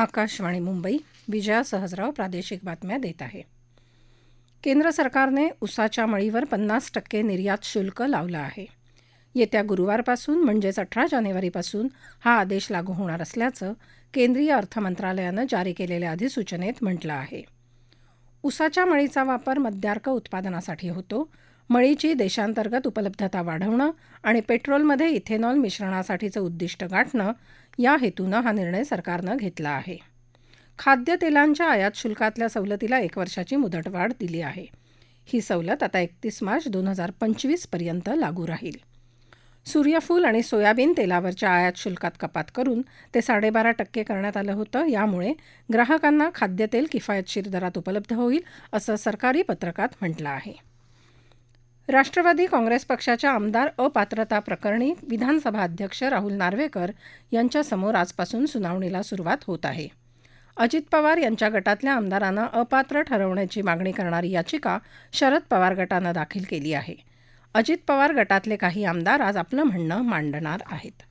आकाशवाणी मुंबई विजया सहजराव प्रादेशिक बातम्या देत आहे. केंद्र सरकारने उसाच्या मळीवर पन्नास टक्के निर्यात शुल्क लावलं आहे. येत्या गुरुवारपासून म्हणजेच अठरा जानेवारीपासून हा आदेश लागू होणार असल्याचं केंद्रीय अर्थमंत्रालयानं जारी केलेल्या अधिसूचनेत म्हटलं आहे. उसाच्या मळीचा वापर मद्यार्क उत्पादनासाठी होतो मळीची देशांतर्गत उपलब्धता वाढवणं आणि पेट्रोलमध्ये इथेनॉल मिश्रणासाठीचं उद्दिष्ट गाठणं या हेतूनं हा निर्णय सरकारनं घेतला आहे. खाद्यतेलांच्या आयात शुल्कातल्या सवलतीला एक वर्षाची मुदतवाढ दिली आहे. ही सवलत आता एकतीस मार्च दोन हजार पंचवीसपर्यंत लागू राहील. सूर्यफूल आणि सोयाबीन तेलावरच्या आयात शुल्कात कपात करून ते साडेबारा टक्के करण्यात आलं होतं. यामुळे ग्राहकांना खाद्यतेल किफायतशीर दरात उपलब्ध होईल असं सरकारी पत्रकात म्हटलं आहे. राष्ट्रवादी काँग्रेस पक्षाच्या आमदार अपात्रता प्रकरणी विधानसभा अध्यक्ष राहुल नार्वेकर यांच्यासमोर आजपासून सुनावणीला सुरुवात होत आहे. अजित पवार यांच्या गटातल्या आमदारांना अपात्र ठरवण्याची मागणी करणारी याचिका शरद पवार गटानं दाखल केली आहे. अजित पवार गटातले काही आमदार आज आपलं म्हणणं मांडणार आहेत.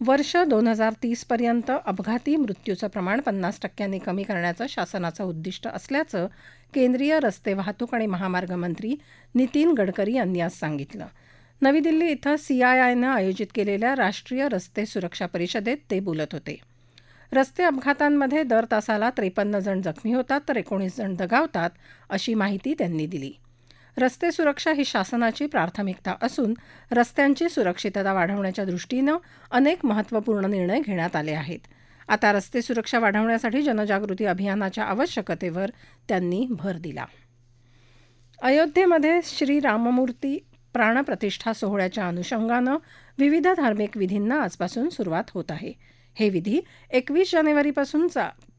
वर्ष दोन हजार तीसपर्यंत अपघाती मृत्यूचं प्रमाण पन्नास टक्क्यांनी कमी करण्याचं शासनाचं उद्दिष्ट असल्याचं केंद्रीय रस्ते वाहतूक आणि महामार्ग मंत्री नितीन गडकरी यांनी आज सांगितलं. नवी दिल्ली इथं सीआयआयनं आयोजित केलेल्या राष्ट्रीय रस्ते सुरक्षा परिषदेत ते बोलत होते. रस्ते अपघातांमध्ये दर तासाला त्रेपन्न जण जखमी होतात तर एकोणीस जण दगावतात अशी माहिती त्यांनी दिली. रस्ते सुरक्षा ही शासनाची प्राथमिकता असून रस्त्यांची सुरक्षितता वाढवण्याच्या दृष्टीनं अनेक महत्त्वपूर्ण निर्णय घेण्यात आले आहेत. आता रस्ते सुरक्षा वाढवण्यासाठी जनजागृती अभियानाच्या आवश्यकतेवर त्यांनी भर दिला. अयोध्येमध्ये श्री राममूर्ती प्राणप्रतिष्ठा सोहळ्याच्या अनुषंगानं विविध धार्मिक विधींना आजपासून सुरुवात होत आहे. हे विधी एकवीस जानेवारीपासून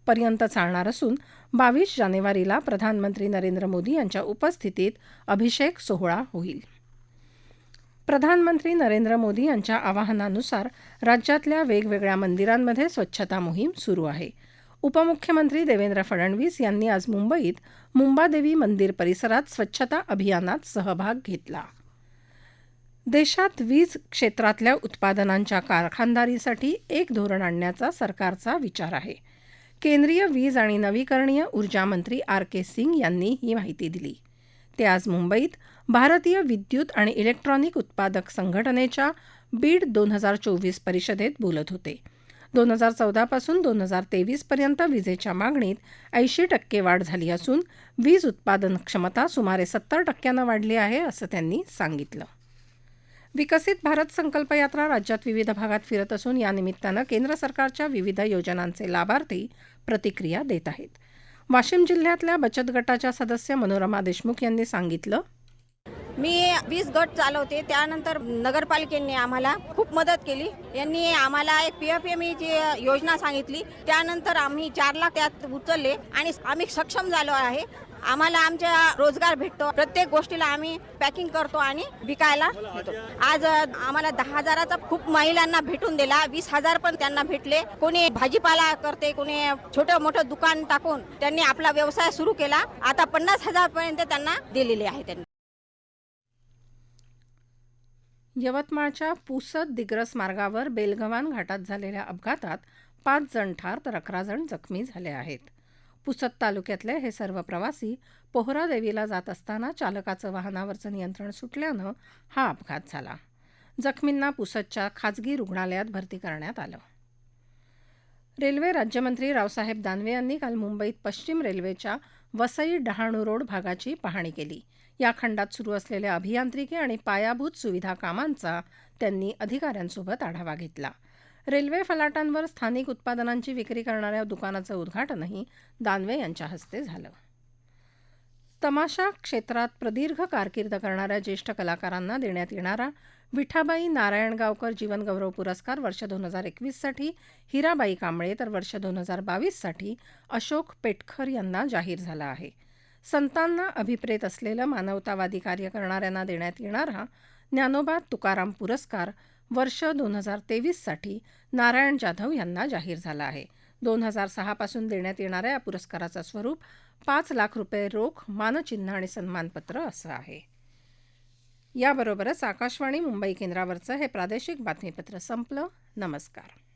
पर्यंत चालणार असून बावीस जानेवारीला प्रधानमंत्री नरेंद्र मोदी यांच्या उपस्थितीत अभिषेक सोहळा होईल. प्रधानमंत्री नरेंद्र मोदी यांच्या आवाहनानुसार राज्यातल्या वेगवेगळ्या मंदिरांमध्ये स्वच्छता मोहीम सुरू आहे. उपमुख्यमंत्री देवेंद्र फडणवीस यांनी आज मुंबईत मुंबादेवी मंदिर परिसरात स्वच्छता अभियानात सहभाग घेतला. देशात वीज क्षेत्रातल्या उत्पादनांच्या कारखानदारीसाठी एक धोरण आणण्याचा सरकारचा विचार आहे. केंद्रीय वीज आणि नवीकरणीय ऊर्जा मंत्री आर के सिंग यांनी ही माहिती दिली. ते आज मुंबईत भारतीय विद्युत आणि इलेक्ट्रॉनिक उत्पादक संघटनेच्या बीड दोन हजार चोवीस परिषदेत बोलत होते. दोन हजार चौदापासून दोन हजार तेवीसपर्यंत विजेच्या मागणीत ऐंशी टक्के वाढ झाली असून वीज उत्पादन क्षमता सुमारे सत्तर टक्क्यानं वाढली आहे असं त्यांनी सांगितलं. विकसित भारत संकल्प यात्रा राज्यात विविध भागात फिरत असून यानिमित्तानं केंद्र सरकारच्या विविध योजनांचे लाभार्थी प्रतिक्रिया देत आहेत. वाशिम जिल्ह्यातल्या बचत गटाच्या सदस्य मनोरमा देशमुख यांनी सांगितलं मी वीस गट चालवते त्यानंतर नगरपालिकेने आम्हाला खूप मदत केली. यांनी आम्हाला एक पी एफ एम जी योजना सांगितली. त्यानंतर आम्ही चार लाख त्यात उचलले आणि आम्ही सक्षम झालो आहे. आम्हाला आमच्या रोजगार भेटतो. प्रत्येक गोष्टीला आम्ही पॅकिंग करतो आणि विकायला घेतो आज आम्हाला दहा हजाराचा खूप महिलांना भेटून दिला. वीस हजार पण त्यांना भेटले. कोणी भाजीपाला करते कोणी छोटं मोठं दुकान टाकून त्यांनी आपला व्यवसाय सुरू केला. आता पन्नास हजार पर्यंत त्यांना दिलेले आहे त्यांनी. यवतमाळच्या पुसद दिग्रस मार्गावर बेलगव्हाण घाटात झालेल्या अपघातात पाच जण ठार तर अकरा जण जखमी झाले आहेत. पुसद तालुक्यातले हे सर्व प्रवासी पोहरा देवीला जात असताना चालकाचं वाहनावरचं नियंत्रण सुटल्यानं हा अपघात झाला. जखमींना पुसदच्या खाजगी रुग्णालयात भरती करण्यात आलं. रेल्वे राज्यमंत्री रावसाहेब दानवे यांनी काल मुंबईत पश्चिम रेल्वेच्या वसई डहाणू रोड भागाची पाहणी केली. या खंडात सुरू असलेल्या अभियांत्रिकी आणि पायाभूत सुविधा कामांचा त्यांनी अधिकाऱ्यांसोबत आढावा घेतला. रेल्वे फलाटांवर स्थानिक उत्पादनांची विक्री करणाऱ्या दुकानाचं उद्घाटनही दानवे यांच्या हस्ते झालं. तमाशा क्षेत्रात प्रदीर्घ कारकीर्द करणाऱ्या ज्येष्ठ कलाकारांना देण्यात येणारा विठाबाई नारायणगावकर जीवनगौरव पुरस्कार वर्ष दोन हजार एकवीससाठी हिराबाई कांबळे तर वर्ष दोन हजार बावीससाठी अशोक पेटखर यांना जाहीर झाला आहे. संतांना अभिप्रेत असलेलं मानवतावादी कार्य करणाऱ्यांना देण्यात येणारा ज्ञानोबा तुकाराम पुरस्कार वर्ष दोन हजार तेवीससाठी नारायण जाधव यांना जाहीर झाला आहे. दोन हजार सहापासून देण्यात येणाऱ्या या पुरस्काराचं स्वरूप पाच लाख रुपये रोख मानचिन्ह आणि सन्मानपत्र असं आहे. याबरोबरच आकाशवाणी मुंबई केंद्रावरचं हे प्रादेशिक बातमीपत्र संपलं. नमस्कार.